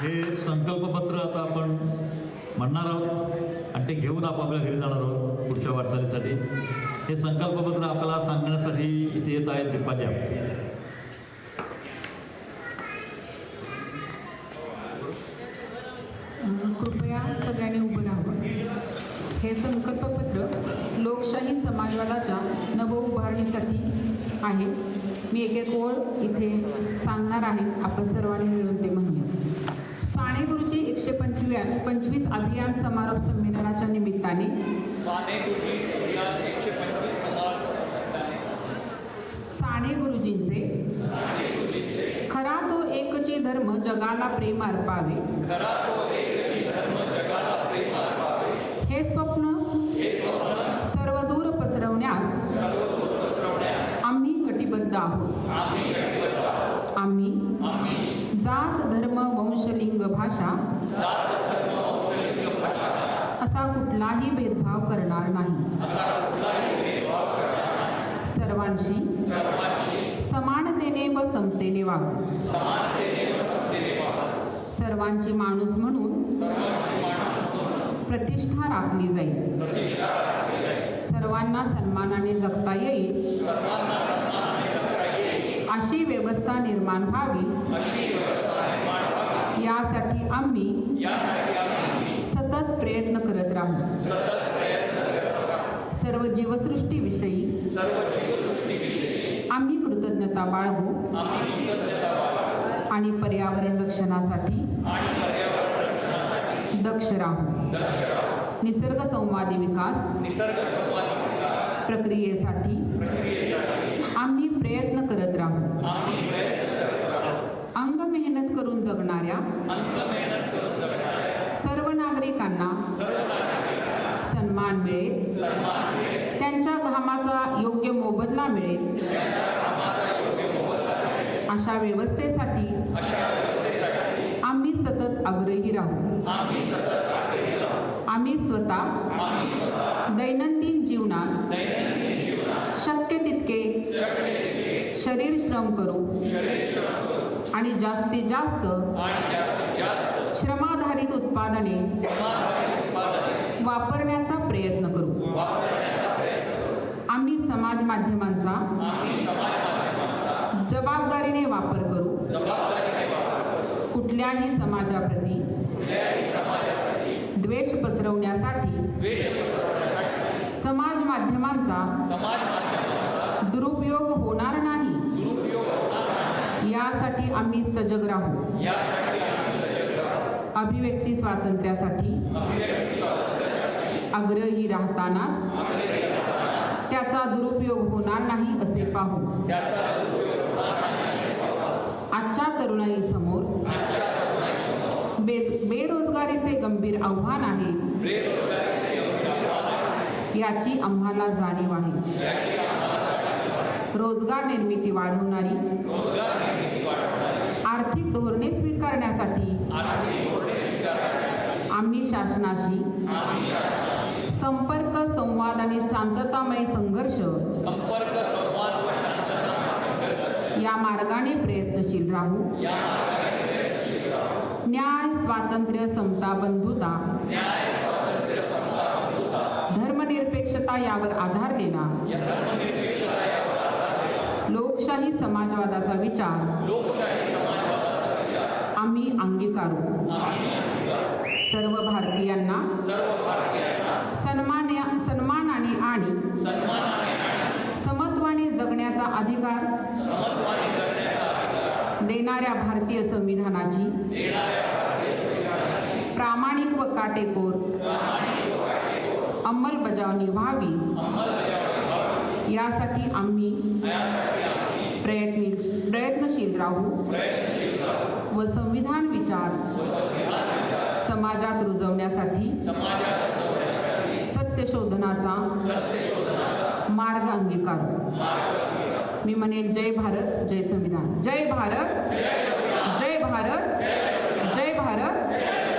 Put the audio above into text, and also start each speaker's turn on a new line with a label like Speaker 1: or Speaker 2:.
Speaker 1: हे संकल्पपत्र आता आपण म्हणणार आहोत आणि ते घेऊन आपापल्या घरी जाणार आहोत पुढच्या वाटचालीसाठी. हे संकल्पपत्र आपल्याला सांगण्यासाठी इथे येत आहेत दीपाच्या
Speaker 2: कृपया सगळ्यांनी उभं राहावं. हे संकल्पपत्र लोकशाही समाजवादाच्या नवउभारणीसाठी आहे मी एक एक ओळ इथे सांगणार आहे. आपण सर्वांनी मिळून ते म्हणूया. साने गुरुजी एकशे पंचव्या पंचवीस अभियान समारोप संमेलनाच्या निमित्ताने
Speaker 3: साने गुरुजी एकशे पंचवीस
Speaker 2: साने गुरुजींचे खरा तो एकची धर्म जगाला प्रेम अर्पावे.
Speaker 3: खरा तो एकची धर्म जगाला प्रेम अर्पावे.
Speaker 2: हे स्वप्न
Speaker 3: हे
Speaker 2: सर्वदूर पसरवण्यास आम्ही कटिबद्ध आहोत.
Speaker 3: आम्ही
Speaker 2: जात धर्म वंशलिंग भाषा. असा कुठलाही भेदभाव करणार नाही. सर्वांशी समानतेने व समतेने वागू. सर्वांची माणूस म्हणून प्रतिष्ठा राखली जाईल. सर्वांना सन्मानाने जगता येईल
Speaker 3: सर्वांना सन्मानाने जगता येईल.
Speaker 2: अशी व्यवस्था निर्माण व्हावी
Speaker 3: अशी व्यवस्था निर्माण व्हावी
Speaker 2: यासाठी आम्ही सतत प्रयत्न करत राहू. सर्व जीवसृष्टीविषयी आम्ही कृतज्ञता बाळगू. आणि पर्यावरण रक्षणासाठी दक्ष राहू. निसर्ग संवादी विकास प्रक्रियेसाठी आम्ही प्रयत्न करत राहू
Speaker 3: आम्ही प्रयत्न करत राहू.
Speaker 2: अंग मेहनत करून जगणाऱ्या
Speaker 3: अंत मेहनत करून जगणाऱ्या
Speaker 2: सर्व नागरिकांना
Speaker 3: सर्व नागरिकांना
Speaker 2: सन्मान मिळेल
Speaker 3: सन्मान मिळेल
Speaker 2: त्यांच्या योग्य मोबदला मिळेल. अशा व्यवस्थेसाठी आम्ही सतत आग्रही राहू.
Speaker 3: आम्ही
Speaker 2: स्वतः दैनंदिन जीवनात शक्य तितके शरीर श्रम करू आणि जास्तीत जास्त श्रमाधारित उत्पादने
Speaker 3: उत्पादने
Speaker 2: वापरण्याचा प्रयत्न करू
Speaker 3: वापरण्याचा प्रयत्न करू
Speaker 2: आम्ही समाज माध्यमांचा जबाबदारीने वापर करू. कुठल्याही समाजाप्रती द्वेष पसरवण्यासाठी समाज माध्यमांचा दुरुपयोग होणार नाही. यासाठी आम्ही सजग राहू. अभिव्यक्ती स्वातंत्र्यासाठी आग्रही राहतानाच त्याचा दुरुपयोग होणार नाही असे पाहू. आजच्या तरुणाई समोर
Speaker 3: तरुणाईसमोर
Speaker 2: बेरोजगारीचे गंभीर आव्हान आहे. याची आम्हाला जाणीव आहे. रोजगार निर्मिती वाढवणारी आर्थिक धोरणे स्वीकारण्यासाठी आम्ही शासनाशी संपर्क आणि शांततामय संघर्ष.
Speaker 3: संपर्क संवाद व संघर्ष.
Speaker 2: या मार्गाने प्रयत्नशील राहू. न्याय स्वातंत्र्य समता बंधुता. धर्मनिरपेक्षता यावर आधारलेला. लोकशाही समाजवादाचा विचार. आम्ही अंगीकारू. सर्व भारतीयांना देणाऱ्या भारतीय संविधानाची. प्रामाणिक व काटेकोर. अंमलबजावणी व्हावी. यासाठी आम्ही प्रयत्न प्रयत्नशील राहू व संविधान विचार समाजात रुजवण्यासाठी सत्यशोधनाचा
Speaker 3: मार्ग अंगीकारू.
Speaker 2: मी म्हणेल जय भारत जय संविधान. जय भारत जय भारत जय भारत